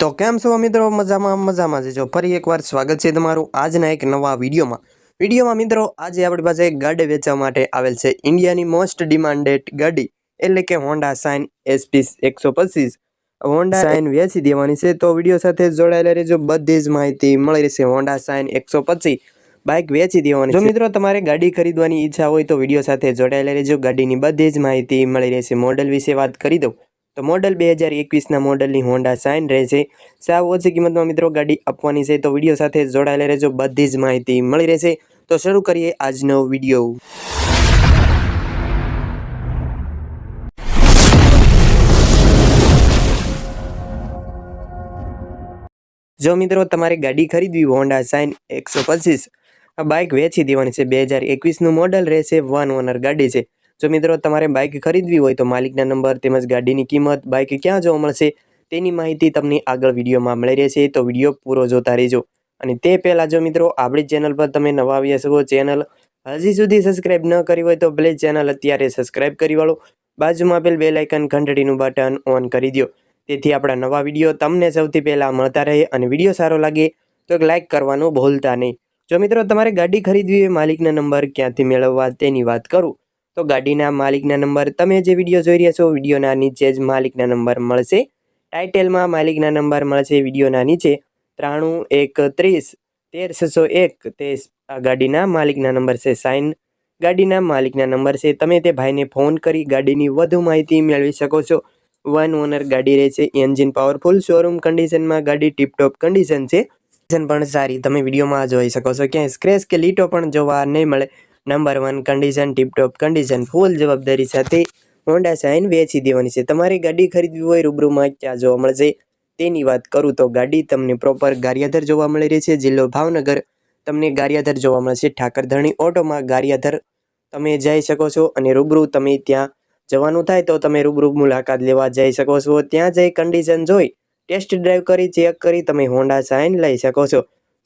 તો કેમ છો મિત્રો? મજામાં મજામાં છે. જો ફરી એકવાર સ્વાગત છે તમારું આજના એક નવા વિડીયોમાં. વિડીયોમાં મિત્રો આજે આપણી પાસે એક ગાડી વેચવા માટે આવેલ છે. ઇન્ડિયાની મોસ્ટ ડિમાન્ડેડ ગાડી એટલે કે હોન્ડા સાઇન એસપી એકસો પચીસ. હોન્ડા સાઇન વેચી દેવાની છે તો વીડિયો સાથે જોડાયેલા રહેજો. બધી જ માહિતી મળી રહેશે. હોન્ડા સાઇન એકસો પચીસ બાઇક વેચી દેવાની જો મિત્રો તમારે ગાડી ખરીદવાની ઈચ્છા હોય તો વીડિયો સાથે જોડાયેલા રહેજો. ગાડીની બધી જ માહિતી મળી રહેશે. મોડલ વિશે વાત કરી દઉં. તો મોડલ બે હજાર એકવીસના મોડલની હોન્ડા સાઇન રહેશે. સાવ ઓછી કિંમતમાં મિત્રો ગાડી આપવાની છે. તો વીડિયો સાથે જોડાયેલા રહેજો. બધી જ માહિતી મળી રહેશે. તો શરૂ કરીએ આજનો વીડિયો. જો મિત્રો તમારે ગાડી ખરીદવી હોન્ડા સાઇન એકસો પચીસ, આ બાઇક વેચી દેવાની છે. બે હજાર એકવીસનું મોડલ રહેશે. વન ઓનર ગાડી છે. જો મિત્રો તમારે બાઇક ખરીદવી હોય તો માલિકના નંબર તેમજ ગાડીની કિંમત બાઇક ક્યાં જોવા મળશે તેની માહિતી તમને આગળ વિડીયોમાં મળી રહેશે. તો વીડિયો પૂરો જોતા રહેજો. અને તે પહેલાં જો મિત્રો આપણી ચેનલ પર તમે નવા આવ્યા છો ચેનલ હજી સુધી સબસ્ક્રાઇબ ન કરી હોય તો પ્લીઝ ચેનલ અત્યારે સબસ્ક્રાઇબ કરી વાળો. બાજુમાં આપેલ બેલ આઇકન ઘંટડીનું બટન ઓન કરી દો તેથી આપણા નવા વીડિયો તમને સૌથી પહેલાં મળતા રહે અને વીડિયો સારો લાગે તો એક લાઇક કરવાનું ભૂલતા નહીં. જો મિત્રો તમારે ગાડી ખરીદવી હોય, માલિકના નંબર ક્યાંથી મેળવવા તેની વાત કરું. તો ગાડીના માલિકના નંબર તમે જે વીડિયો જોઈ રહ્યા છો, વિડીયોના નીચે જ માલિકના નંબર મળશે. ટાઇટેલમાં માલિકના નંબર મળશે વિડીયોના નીચે. ત્રાણું, એક, ત્રીસ તેર છસો એક, તે આ ગાડીના માલિકના નંબર છે સાઇન ગાડીના માલિકના નંબર છે, તમે તે ભાઈને ફોન કરી ગાડીની વધુ માહિતી મેળવી શકો છો. વન ઓનર ગાડી રહેશે એન્જિન પાવરફુલ, શોરૂમ કન્ડિશનમાં ગાડી ટીપટોપ કન્ડિશન છે. કન્ડિશન પણ સારી, તમે વિડીયોમાં જોઈ શકો છો, ક્યાંય સ્ક્રેચ કે લીટો પણ જોવા નહીં મળે. Number one condition tiptop condition full જવાબદારી સાથે હોન્ડા સાઇન વેચી દેવાની છે. તમારી ગાડી ખરીદવી હોય, રૂબરૂમાં ક્યાં જોવા મળશે. તેની વાત કરું તો ગાડી તમને પ્રોપર ગારિયાધર જોવા મળી રહી છે. જિલ્લો ભાવનગર તમને ગારિયાધર જોવા મળશે. ઠાકરધણી ઓટોમાં ગારિયાધર તમે જઈ શકો છો અને રૂબરૂ તમે ત્યાં જવાનું થાય તો તમે રૂબરૂ મુલાકાત લેવા જઈ શકો છો. ત્યાં જઈ કન્ડિશન જોઈ ટેસ્ટ ડ્રાઈવ કરી ચેક કરી, તમે હોન્ડા સાઇન લઈ શકો છો.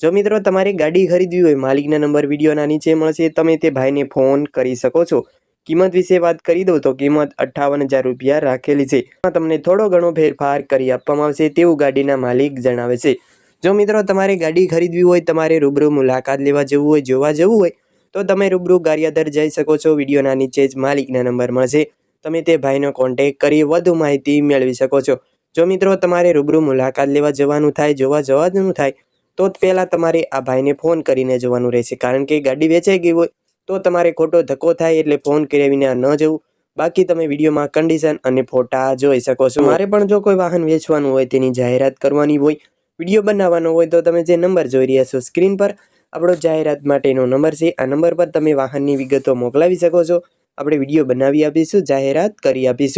જો મિત્રો તમારે ગાડી ખરીદવી હોય, માલિકના નંબર વિડીયોના નીચે મળશે, તમે તે ભાઈને ફોન કરી શકો છો. કિંમત વિશે વાત કરી દઉં તો કિંમત અઠ્ઠાવન હજાર રૂપિયા રાખેલી છે. તમને થોડો ઘણો ફેરફાર કરી આપવામાં આવશે તેવું ગાડીના માલિક જણાવે છે. જો મિત્રો તમારે ગાડી ખરીદવી હોય, તમારે રૂબરૂ મુલાકાત લેવા જવું હોય, જોવા જવું હોય, તો તમે રૂબરૂ ગારિયાદર જઈ શકો છો. વિડીયોના નીચે જ માલિકના નંબર મળશે. તમે તે ભાઈનો કોન્ટેક કરી વધુ માહિતી મેળવી શકો છો. જો મિત્રો તમારે રૂબરૂ મુલાકાત લેવા જવાનું થાય, જોવા જવાનું થાય તો પહેલાં તમારે આ ભાઈને ફોન કરીને જવાનું રહેશે. કારણ કે ગાડી વેચાઈ ગઈ હોય તો તમારે ખોટો ધક્કો થાય એટલે ફોન કર્યા વિના ન જવું. બાકી તમે વિડીયોમાં કન્ડિશન અને ફોટા જોઈ શકો છો. મારે પણ જો કોઈ વાહન વેચવાનું હોય તેની જાહેરાત કરવાની હોય, વીડિયો બનાવવાનો હોય તો તમે જે નંબર જોઈ રહ્યા છો સ્ક્રીન પર, આપણો જાહેરાત માટેનો નંબર છે. આ નંબર પર તમે વાહનની વિગતો મોકલાવી શકો છો. આપણે વીડિયો બનાવી આપીશું, જાહેરાત કરી આપીશું.